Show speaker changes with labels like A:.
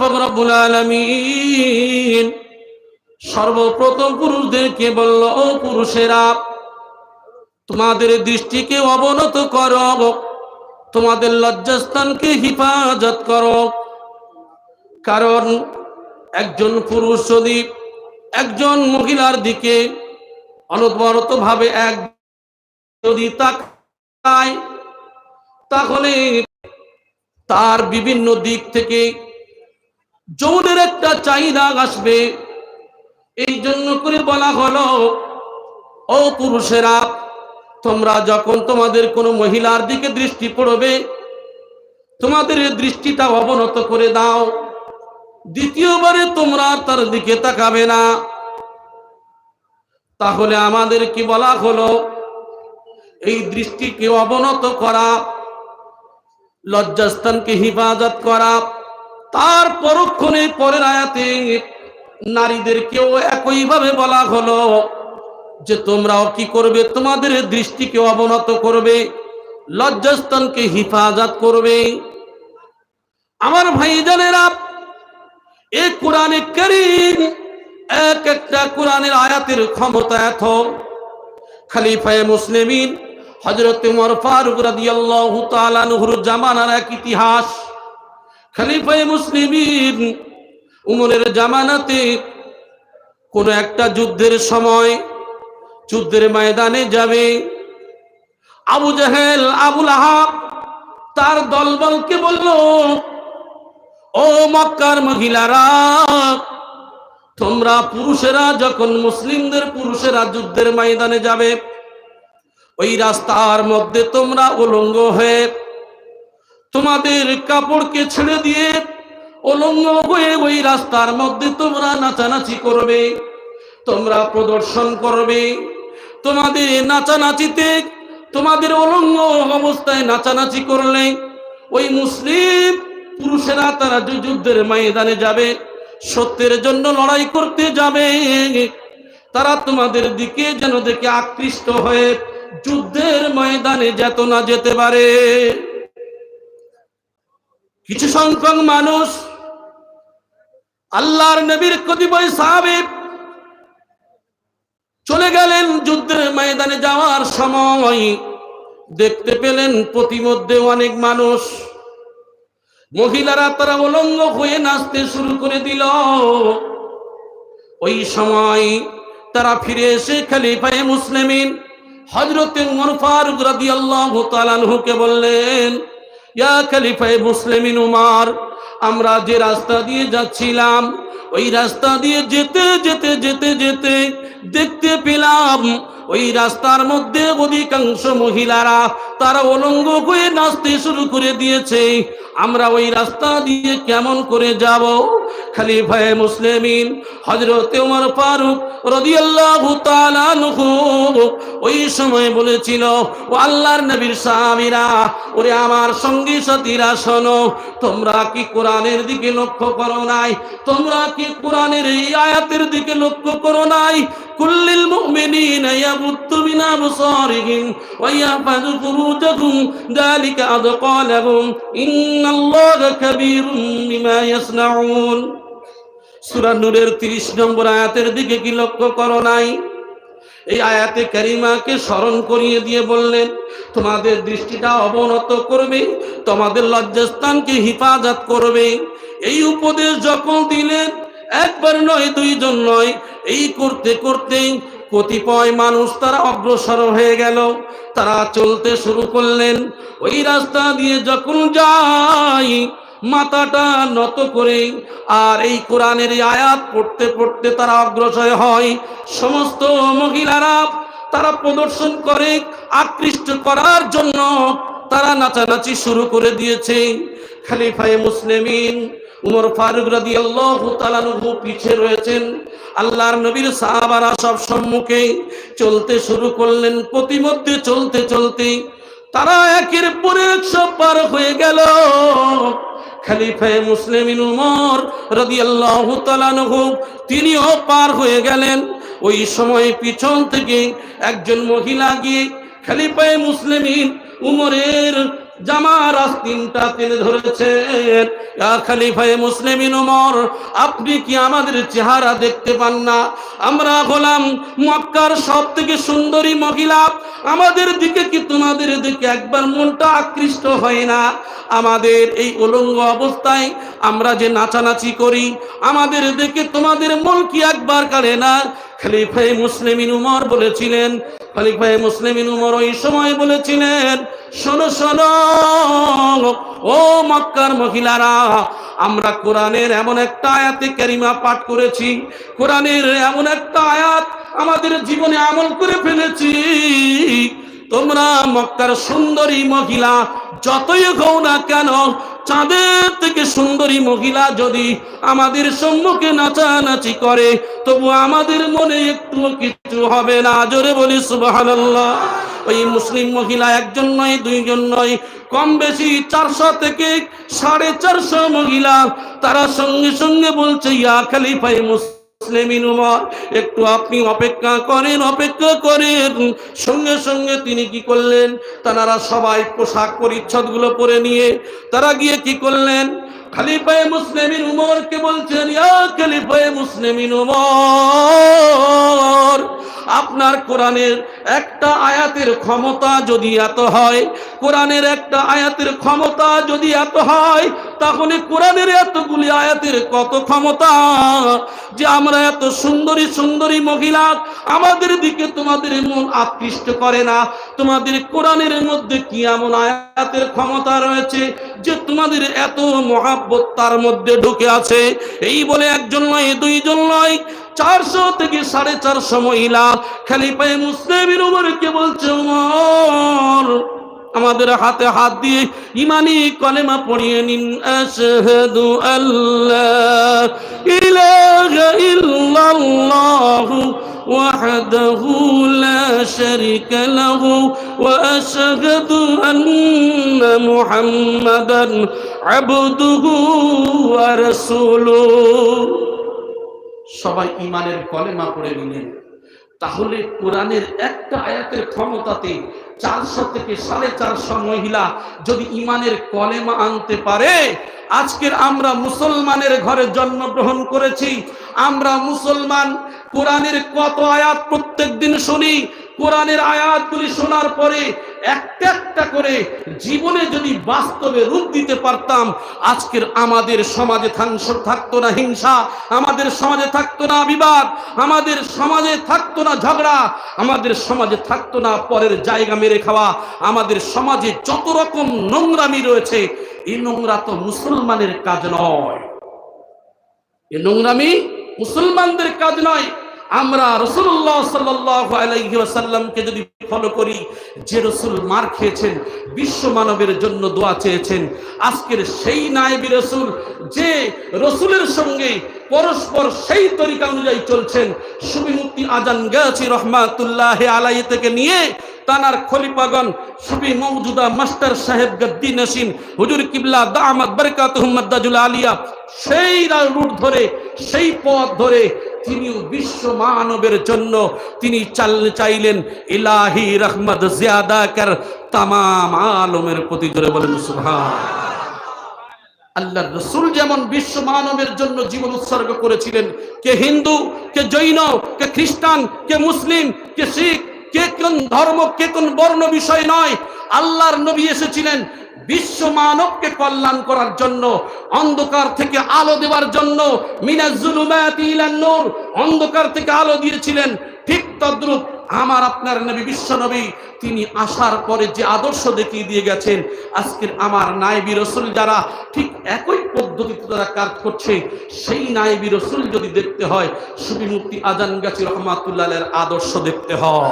A: রব্বুল আলামিন সর্বপ্রথম পুরুষদেরকে বলল, ও পুরুষেরা, তোমাদের দৃষ্টিকে অবনত করো, তোমাদের লজ্জাস্থানকে হিফাজত করো। কারণ একজন পুরুষ যদি একজন মহিলার দিকে অনবরত ভাবে এক যদি তাকায়, তাহলে তার বিভিন্ন দিক থেকে যৌনের একটা চাহিদা আসবে। এই জন্য করে বলা হলো, ও পুরুষেরা, তোমরা যখন তোমাদের কোনো মহিলার দিকে দৃষ্টি পড়বে, তোমাদের দৃষ্টিটা অবনত করে দাও। দ্বিতীয়বারে তোমরা তার দিকে তাকাবে না। তাহলে আমাদের কি বলা হলো, এই দৃষ্টিকে অবনত করা, লজ্জাস্থানকে হিফাজত করা। তার পরক্ষণে পরের আয়াতে নারীদেরকেও একইভাবে বলা হলো যে তোমরাও কি করবে? তোমাদের দৃষ্টিকে অবনত করবে, লজ্জাস্থানকে হিফাজত করবে। আমার ভাই জানেরা এই কোরআনে করিম এক একটা কোরআনের আয়াতের ক্ষমতা এত। খালিফায়ে মুসলিমিন হজরত উমর ফারুক রাদিয়াল্লাহু তাআলা নহর জামানার এক ইতিহাস। খলিফায়ে মুসলিমিন উমরের জামানাতে কোন একটা যুদ্ধের সময়, যুদ্ধের ময়দানে যাবে। আবু জাহেল আবুল আহাব তার দলবলকে বলল, ও মক্কার মহিলারা, তোমরা পুরুষেরা যখন মুসলিমদের পুরুষেরা যুদ্ধের ময়দানে যাবে, ওই রাস্তার মধ্যে তোমরা উলঙ্গ হয়ে তোমাদের কাপড়কে ছেড়ে দিয়ে অলঙ্গ হয়ে ওই রাস্তার মধ্যে তোমরা নাচানাচি করবে, তোমরা প্রদর্শন করবে। তোমাদের নাচানাচিতে, তোমাদের অলঙ্গ অবস্থায় নাচানাচি করলে ওই মুসলিম পুরুষেরা তারা যুদ্ধের ময়দানে যাবে, সত্যের জন্য লড়াই করতে যাবে। তারা তোমাদের দিকে যেন দেখে আকৃষ্ট হয়ে যুদ্ধের ময়দানে যেত না যেতে পারে। কিছু সংখ্যক মানুষ আল্লাহর নবীর কতিপয় সাহাবিব চলে গেলেন যুদ্ধের ময়দানে যাওয়ার সময়। দেখতে পেলেন প্রতিমধ্যে অনেক মানুষ। মহিলারা তারা উলঙ্গ হয়ে নাচতে শুরু করে দিল। ওই সময় তারা ফিরে এসে খালিফায়ে মুসলিমিন হজরত ফারুক রাদিয়াল্লাহু তাআলা আনহুকে বললেন ইয়া খালিফায় মুসলিমিন উমার, আমরা যে রাস্তা দিয়ে যাচ্ছিলাম, ওই রাস্তা দিয়ে যেতে যেতে যেতে যেতে দেখতে পেলাম, ওই রাস্তার মধ্যে অধিকাংশ মহিলারা তারা অলঙ্গ হয়ে নাচতে শুরু করে দিয়েছে। আমরা ওই রাস্তা দিয়ে কেমন করে যাব? খালিফায়ে মুসলিমিন হজরত উমর ফারুক রাদিয়াল্লাহু তাআলা ওই সময় বলেছিল, ও আল্লাহর নবীর সাহাবীরা, ওরে আমার সঙ্গী সাথীরা, শোনো, তোমরা কি কোরআনের দিকে লক্ষ্য করো নাই? তোমরা কি কোরআনের এই আয়াতের দিকে লক্ষ্য করো নাই? কুল্লিল মুমিনিনা ইয়াবুত্তু মিন আবসারিহিম ওয়া ইয়াহফাযু ফুরুজাহুম, যালিকা আদকালাহুম, ইন্নাল্লাহা কাবীরুম বিমা ইয়াসনাউন। সূরা নূরের 30 নম্বর আয়াতের দিকে কি লক্ষ্য করো নাই? এই আয়াতে কারিমাকে স্মরণ করিয়ে দিয়ে বললেন, তোমাদের দৃষ্টিটা অবনত করবে, তোমাদের লজ্জাস্থানকে হিফাজত করবে। এই উপদেশ যখন দিলেন, একবার নয়, দুইজন নয়, এই করতে করতে কতিপয় মানুষ তারা অগ্রসর হয়ে গেল। তারা চলতে শুরু করলেন। ওই রাস্তা দিয়ে যখন যায় মাথাটা নত করে আর এই কোরআনের আয়াত পড়তে পড়তে তারা অগ্রসর হয়। সমস্ত মহিলারা তারা প্রদর্শন করে, আকৃষ্ট করার জন্য তারা নাচানাচি শুরু করে দিয়েছে। খালিফায়ে মুসলিমিন উমর ফারুক রাদি আল্লাহ তালানহু পিছে রয়েছেন। আল্লাহর নবীর সাহাবারা সব সম্মুখে চলতে শুরু করলেন, প্রতিমধ্যে চলতে চলতে তারা একের পর এক সব পার হয়ে গেল। খালিফায়ে মুসলিমিন উমর রাদিয়াল্লাহু তাআলা আনহু, তিনিও পার হয়ে গেলেন। ওই সময় পিছন থেকে একজন মহিলা গিয়ে খালিফায়ে মুসলিমিন উমরের জামার আস্তিনটা টেনে ধরেছেন খলিফায়ে মুসলিমিন ওমর আপনি কি আমাদের চেহারা দেখতে পান না? আমরা হলাম মক্কার সব থেকে সুন্দরী মহিলা আমাদের দিকে কি তোমাদের দিকে একবার মনটা আকৃষ্ট হয় না? আমাদের এই উলঙ্গ অবস্থায় আমরা যে নাচানাচি করি, আমাদের দিকে তোমাদের মন কি একবার কাড়ে না? খলিফায়ে মুসলিমিন উমর বলেছিলেন, খলিফায়ে মুসলিমিন উমর ওই সময় বলেছিলেন, শোনো শোনো, ও মক্কার মহিলারা, আমরা কোরআনের এমন একটা আয়াতে ক্যারিমা পাঠ করেছি, কোরআনের এমন একটা আয়াত আমাদের জীবনে আমল করে ফেলেছি। তোমরা মক্কার সুন্দরী মহিলা, যতই হও না কেন, চাঁদের থেকে সুন্দরী মহিলা যদি আমাদের সম্মুখে নাচানাচি করে, তবু আমাদের মনে একটু কিছু হবে না। জোরে বলি, সুবহানাল্লাহ। ওই মুসলিম মহিলা একজন নয়, দুইজন নয় কম বেশি চারশো থেকে সাড়ে চারশো মহিলা, তারা সঙ্গে সঙ্গে বলছে, ইয়া খালিফাই মুসলিম মুসলিমিন উমর একটু আপনি অপেক্ষা করেন অপেক্ষা করেন। সঙ্গে সঙ্গে তিনি কি করলেন? তারা সবাই পোশাক পরিচ্ছদগুলো পরে নিয়ে তারা গিয়ে কি করলেন? খালিফায়ে মুসলিমিন বলছেন খালিফায়ে মুসলিমিন উমর, আপনার কোরআনের একটা আয়াতের ক্ষমতা যদি এত হয়, কোরআনের একটা আয়াতের ক্ষমতা যদি এত হয় তাহলে কোরআনের এতগুলি আয়াতের কত ক্ষমতা? যে আমরা এত সুন্দরী সুন্দরী মহিলা, আমাদের দিকে তোমাদের মন আকৃষ্ট করে না। তোমাদের কোরআনের মধ্যে কি এমন আয়াতের ক্ষমতা রয়েছে যে তোমাদের এত মহাব্বত তার মধ্যে ঢুকে আছে? এই বলে একজন নয়, দুইজন নয়, চারশো থেকে সাড়ে চারশো মহিলা খালি পায়ে মুসলিমের কে বলছে আমাদের হাতে হাত দিয়ে ইমানি কলেমা পড়িয়ে নিন আশহাদু আল্লাহ ইলাহা ইল্লাল্লাহু وحده لا شريك له وأشهد أن محمدا عبده ورسوله সবাই ইমানের কলেমা পড়ে নিলেন তাহলে কোরআনের একটা আয়াতের ক্ষমতাতে চারশো থেকে সাড়ে চারশো মহিলা যদি ইমানের কলেমা আনতে পারে, আজকের আমরা মুসলমানের ঘরে জন্মগ্রহণ করেছি, আমরা মুসলমান কোরআনের কত আয়াত প্রত্যেক দিন শুনি, কোরআনের আয়াতগুলি শোনার পরে একটা একটা করে জীবনে যদি বাস্তবে রূপ দিতে পারতাম, আজকের আমাদের সমাজে থাকতো না হিংসা, আমাদের সমাজে থাকতো না বিবাদ, আমাদের সমাজে থাকতো না ঝগড়া, আমাদের সমাজে থাকতো না পরের জায়গা মেরে খাওয়া, আমাদের সমাজে যত রকম নোংরামি রয়েছে, এই নোংরা তো মুসলমানের কাজ নয়। এই নোংরামি মুসলমানদের কাজ নয় আমরা রসুল্লাহ সাল্লাসাল্লামকে যদি ফলো করি, যে রসুল মার খেয়েছেন, বিশ্ব মানবের জন্য দোয়া চেয়েছেন, আজকের সেই নায়বি রসুল যে রসুলের সঙ্গে পরস্পর সেই তরিকা অনুযায়ী চলছেন সুবিমুক্তি আজান গেছি রহমাতুল্লাহ আলাই থেকে নিয়ে তানার খলিফাগণ সুবি মৌজুদা মাস্টার সাহেব গদ্দি নসিন হুজুর কিবলা দামাত বরকাত আলিয়া, সেই রুট ধরে, সেই পথ ধরে তিনিও বিশ্ব মানবের জন্য তিনি চাইলেন, ইলাহি রহমত জিয়াদা কর তাম আলমের প্রতি জোরে বলেন, সুবহান আল্লাহ রসুল যেমন বিশ্ব মানবের জন্য জীবন উৎসর্গ করেছিলেন, কে হিন্দু, কে জৈন, কে খ্রিস্টান, কে মুসলিম, কে শিখ, কে কোন ধর্ম, কে কোন বর্ণ বিষয় নয়, আল্লাহর নবী এসেছিলেন বিশ্ব মানবকে কল্যাণ করার জন্য, অন্ধকার থেকে আলো দেওয়ার জন্য নূর অন্ধকার থেকে আলো দিয়েছিলেন। ঠিক তদ্রুপ আমার আপনার নবী বিশ্ব নবী, তিনি আসার পরে যে আদর্শ দেখিয়ে দিয়ে গেছেন, আজকের আমার নাইবি রসুল যারা ঠিক একই পদ্ধতিতে তারা কাজ করছে, সেই নাইবি রসুল যদি দেখতে হয় সুবি মুক্তি আজান গাছি রহমাতুল্লাহ আদর্শ দেখতে হয়।